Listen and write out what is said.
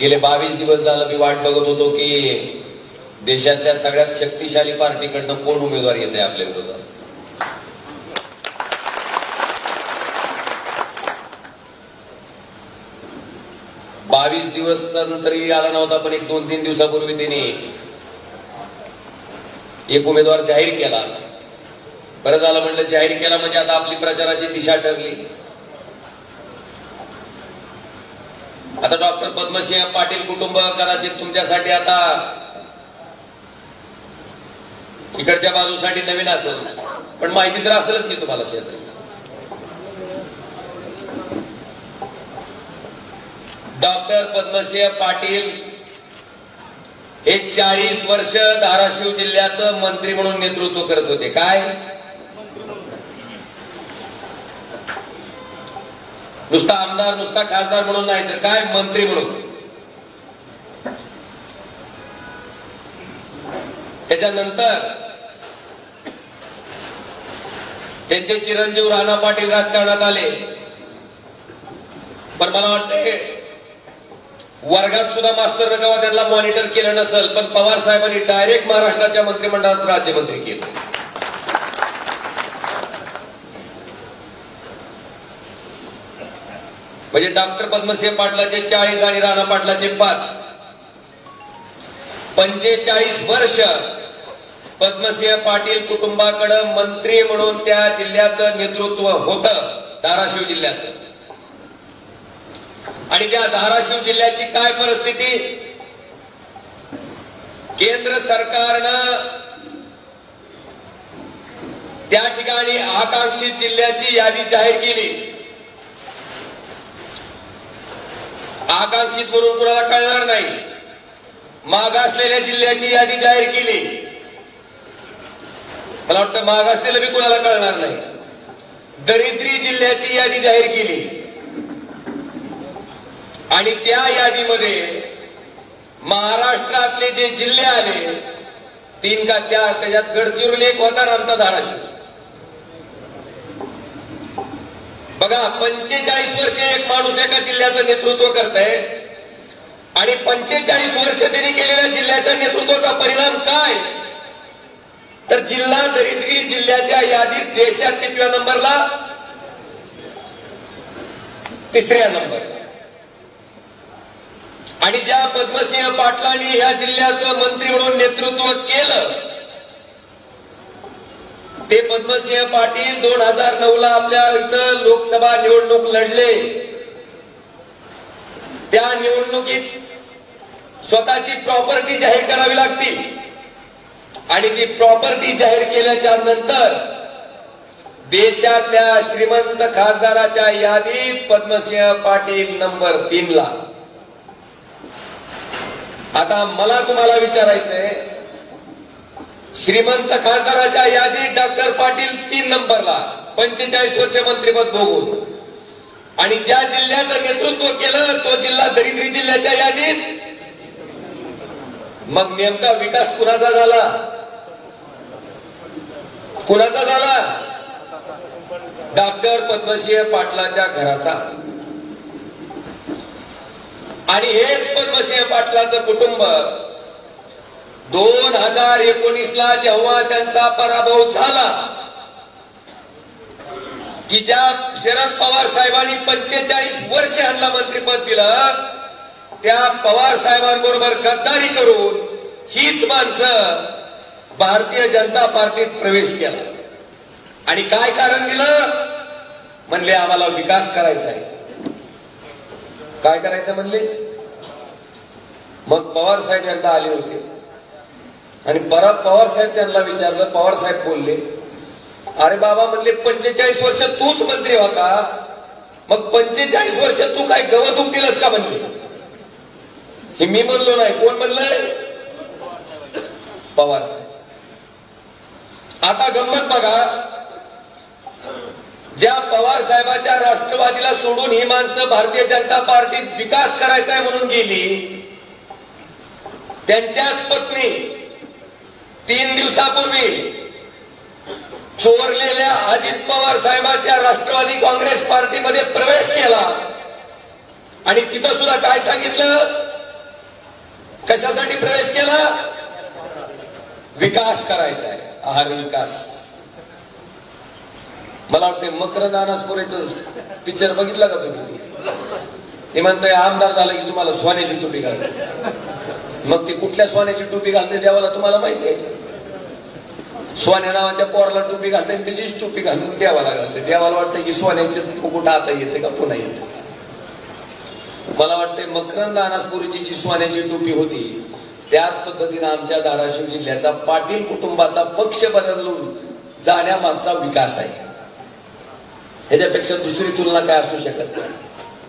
गेले बावीस दिवस झालं मी वाट बघत होतो की देशातल्या सगळ्यात शक्तिशाली पार्टीकडनं कोण उमेदवार येत आहे आपल्या विरोधात? बावीस दिवस नंतरही आला नव्हता पण एक दोन तीन दिवसापूर्वी तिने एक उमेदवार जाहीर केला. बरं झालं म्हणलं जाहीर केला म्हणजे आता आपली प्रचाराची दिशा ठरली. आता डॉक्टर पद्मसिंह पाटील कुटुंब कदाचित तुमच्यासाठी आता इकडच्या बाजूसाठी नवीन असेल. पण माहिती तर असेलच की तुम्हाला शेत डॉक्टर पद्मसिंह पाटील हे चाळीस वर्ष धाराशिव जिल्ह्याचं मंत्री म्हणून नेतृत्व करत होते. काय? नुसता आमदार नुसता खासदार म्हणून नाही तर काय मंत्री म्हणून? त्याच्यानंतर त्यांचे चिरंजीव राणा पाटील राजकारणात आले. पण मला वाटते वर्गात सुद्धा मास्तर नकावा त्यांना मॉनिटर केलं नसेल पण पवार साहेबांनी डायरेक्ट महाराष्ट्राच्या मंत्रिमंडळात राज्यमंत्री केलं. म्हणजे डॉक्टर पद्मसिंह पाटलाचे चाळीस आणि राणा पाटलाचे पाच. पंचेचाळीस वर्ष पद्मसिंह पाटील कुटुंबाकडे मंत्री म्हणून त्या जिल्ह्याचं नेतृत्व होतं धाराशिव जिल्ह्याचं. आणि त्या धाराशिव जिल्ह्याची काय परिस्थिती? केंद्र सरकारनं त्या ठिकाणी आकांक्षित जिल्ह्याची यादी जाहीर केली. आकांक्षित म्हणून कुणाला कळणार नाही. मागासलेल्या जिल्ह्याची यादी जाहीर केली. मला वाटतं मागासलेलं बी कुणाला कळणार नाही. दरिद्री जिल्ह्याची यादी जाहीर केली. आणि त्या यादीमध्ये महाराष्ट्रातले जे जिल्हे आले तीन का चार त्याच्यात गडचिरोली एक होता ना आमचा धाराशिव. बघा पंचेचाळीस वर्ष एक माणूस एका जिल्ह्याचं नेतृत्व करत आहे आणि पंचेचाळीस वर्ष त्यांनी केलेल्या जिल्ह्याच्या नेतृत्वाचा परिणाम काय? तर जिल्हा दरिद्री जिल्ह्याच्या यादीत देशात कितव्या नंबरला? तिसऱ्या नंबरला. आणि ज्या पद्मसिंह पाटलांनी या जिल्ह्याचं मंत्री म्हणून नेतृत्व केलं ते पद्मसिंह पाटील दोन हजार नऊ ला आपल्या इथं लोकसभा निवडणूक लढले. त्या निवडणुकीत स्वतःची प्रॉपर्टी जाहीर करावी लागती. आणि ती प्रॉपर्टी जाहीर केल्याच्यानंतर देशातल्या श्रीमंत खासदाराच्या यादीत पद्मसिंह पाटील नंबर तीन ला आता मला तुम्हाला विचारायचंय श्रीमंत खासदाराच्या यादीत डॉक्टर पाटील तीन नंबरला पंचेचाळीस वर्ष मंत्रिपद भोगून. आणि ज्या जिल्ह्याचं नेतृत्व केलं तो जिल्हा दरिद्री जिल्ह्याच्या यादीत. मग नेमका विकास कुणाचा झाला? कुणाचा झाला? डॉक्टर पद्मसिंह पाटलाच्या घराचा. आणि हेच पद्मसिंह पाटलाचं कुटुंब दोन हजार एकोणीस ला जेव्हा त्यांचा पराभव झाला की ज्या शरद पवार साहेबांनी पंचेचाळीस वर्ष यांना मंत्रिपद दिलं त्या पवार साहेबांबरोबर गद्दारी करून हीच माणसं भारतीय जनता पार्टीत प्रवेश केला. आणि काय कारण दिलं? म्हणले आम्हाला विकास करायचा आहे. काय करायचं म्हणले? मग पवार साहेब यांना आले होते. आणि बरा पवार साहेब त्यांना विचारलं पवार साहेब बोलले अरे बाबा म्हणले पंचेचाळीस वर्ष तूच मंत्री होता. मग पंचेचाळीस वर्ष तू काय गवत उपटीलस का म्हणले? हे मी म्हणलो नाही. कोण म्हणलंय? पवार साहेब. आता गंमत बघा. ज्या पवार साहेबाच्या राष्ट्रवादीला सोडून ही माणसं भारतीय जनता पार्टीत विकास करायचा आहे म्हणून गेली त्यांच्याच पत्नी तीन दिवसापूर्वी चोरलेल्या अजित पवार साहेबांच्या राष्ट्रवादी काँग्रेस पार्टीमध्ये प्रवेश केला. आणि तिथं सुद्धा काय सांगितलं? कशासाठी प्रवेश केला? विकास करायचा आहे आहार विकास. मला वाटते मकरंद अनासपुरेचं पिक्चर बघितला का तुम्ही? ते म्हणतोय आमदार झालं की तुम्हाला सोन्याची टोपी घालतो मग ती कुठल्या सोन्याची टोपी घालते देवाला तुम्हाला माहिती आहे? सोन्या नावाच्या पोराला टोपी घालते आणि तिचीच टोपी घालून देवाला घालते. देवाला वाटतं की सोन्याचे मुकुट आता येते का पुन्हा येते. मला वाटतंय मकरंद अनासपुरीची जी सोन्याची टोपी होती त्याच पद्धतीनं आमच्या धाराशिव जिल्ह्याचा पाटील कुटुंबाचा पक्ष बदलून जाण्यामागचा विकास आहे. ह्याच्यापेक्षा दुसरी तुलना काय असू शकत नाही.